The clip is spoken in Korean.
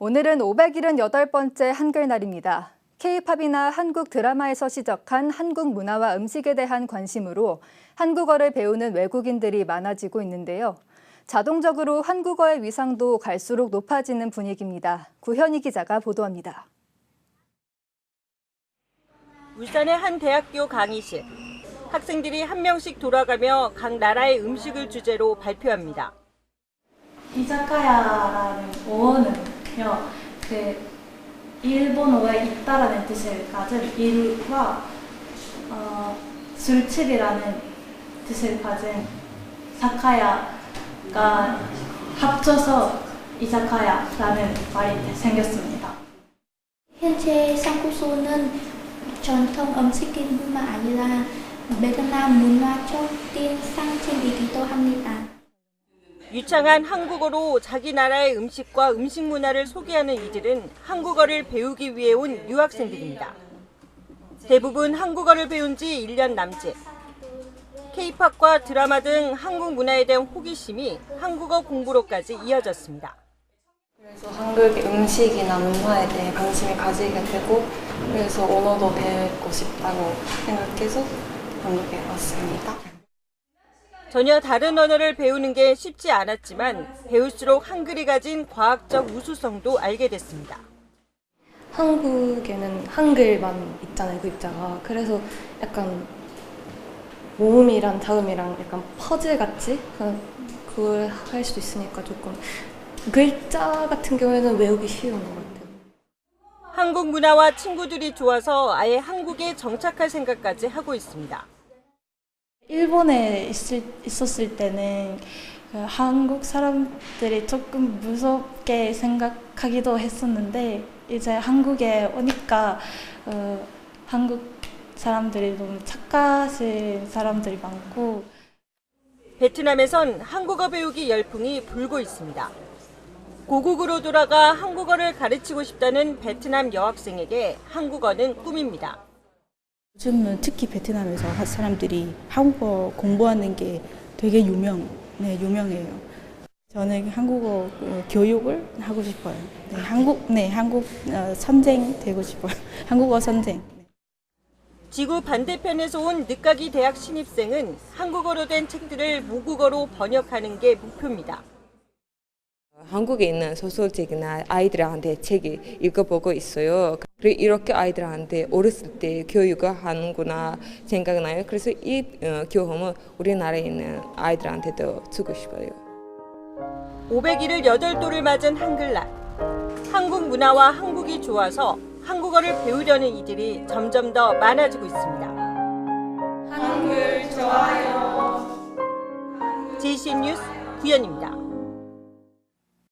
오늘은 578번째 한글날입니다. K-팝이나 한국 드라마에서 시작한 한국 문화와 음식에 대한 관심으로 한국어를 배우는 외국인들이 많아지고 있는데요. 자동적으로 한국어의 위상도 갈수록 높아지는 분위기입니다. 구현희 기자가 보도합니다. 울산의 한 대학교 강의실. 학생들이 한 명씩 돌아가며 각 나라의 음식을 주제로 발표합니다. 이자카야라는 어원 은요, 그 일본어에 있다라는 뜻을 가진 일과 어, 술집이라는 뜻을 가진 사카야가 합쳐서 이자카야라는 말이 생겼습니다. 현재 쌍구소는 전통 음식뿐만 아니라 베트남 문화적인 상징이기도 합니다. 유창한 한국어로 자기 나라의 음식과 음식 문화를 소개하는 이들은 한국어를 배우기 위해 온 유학생들입니다. 대부분 한국어를 배운 지 1년 남짓. K-팝과 드라마 등 한국 문화에 대한 호기심이 한국어 공부로까지 이어졌습니다. 그래서 한국의 음식이나 문화에 대해 관심을 가지게 되고 그래서 언어도 배우고 싶다고 생각해서 한국에 왔습니다. 전혀 다른 언어를 배우는 게 쉽지 않았지만 배울수록 한글이 가진 과학적 우수성도 알게 됐습니다. 한국에는 한글만 있잖아요, 글자가. 그래서 약간 모음이랑 자음이랑 약간 퍼즐 같이 그- 그걸 할수 있으니까 조금 글자 같은 경우에는 외우기 쉬운 것 같아요. 한국 문화와 친구들이 좋아서 아예 한국에 정착할 생각까지 하고 있습니다. 일본에 있을, 있었을 때는 그 한국 사람들이 조금 무섭게 생각하기도 했었는데 이제 한국에 오니까 어, 한국 사람들이 너무 착하신 사람들이 많고 베트남에선 한국어 배우기 열풍이 불고 있습니다. 고국으로 돌아가 한국어를 가르치고 싶다는 베트남 여학생에게 한국어는 꿈입니다. 요즘은 특히 베트남에서 하- 사람들이 한국어 공부하는 게 되게 유명, 네, 유명해요. 저는 한국어 어, 교육을 하고 싶어요. 네, 한국, 네, 한국 어, 선생 되고 싶어요. 한국어 선생. 지구 반대편에서 온 늦가기 대학 신입생은 한국어로 된 책들을 모국어로 번역하는 게 목표입니다. 한국에 있는 소설책이나 아이들한테 책을 읽어보고 있어요. 이렇게 아이들한테 어렸을 때 교육을 하는구나 생각나요. 그래서 이 어, 경험을 우리나라에 있는 아이들한테도 주고 싶어요. 501을 8돌을 맞은 한글날. 한국 문화와 한국이 좋아서 한국어를 배우려는 이들이 점점 더 많아지고 있습니다. 한글 좋아요. JC 뉴스 구현입니다.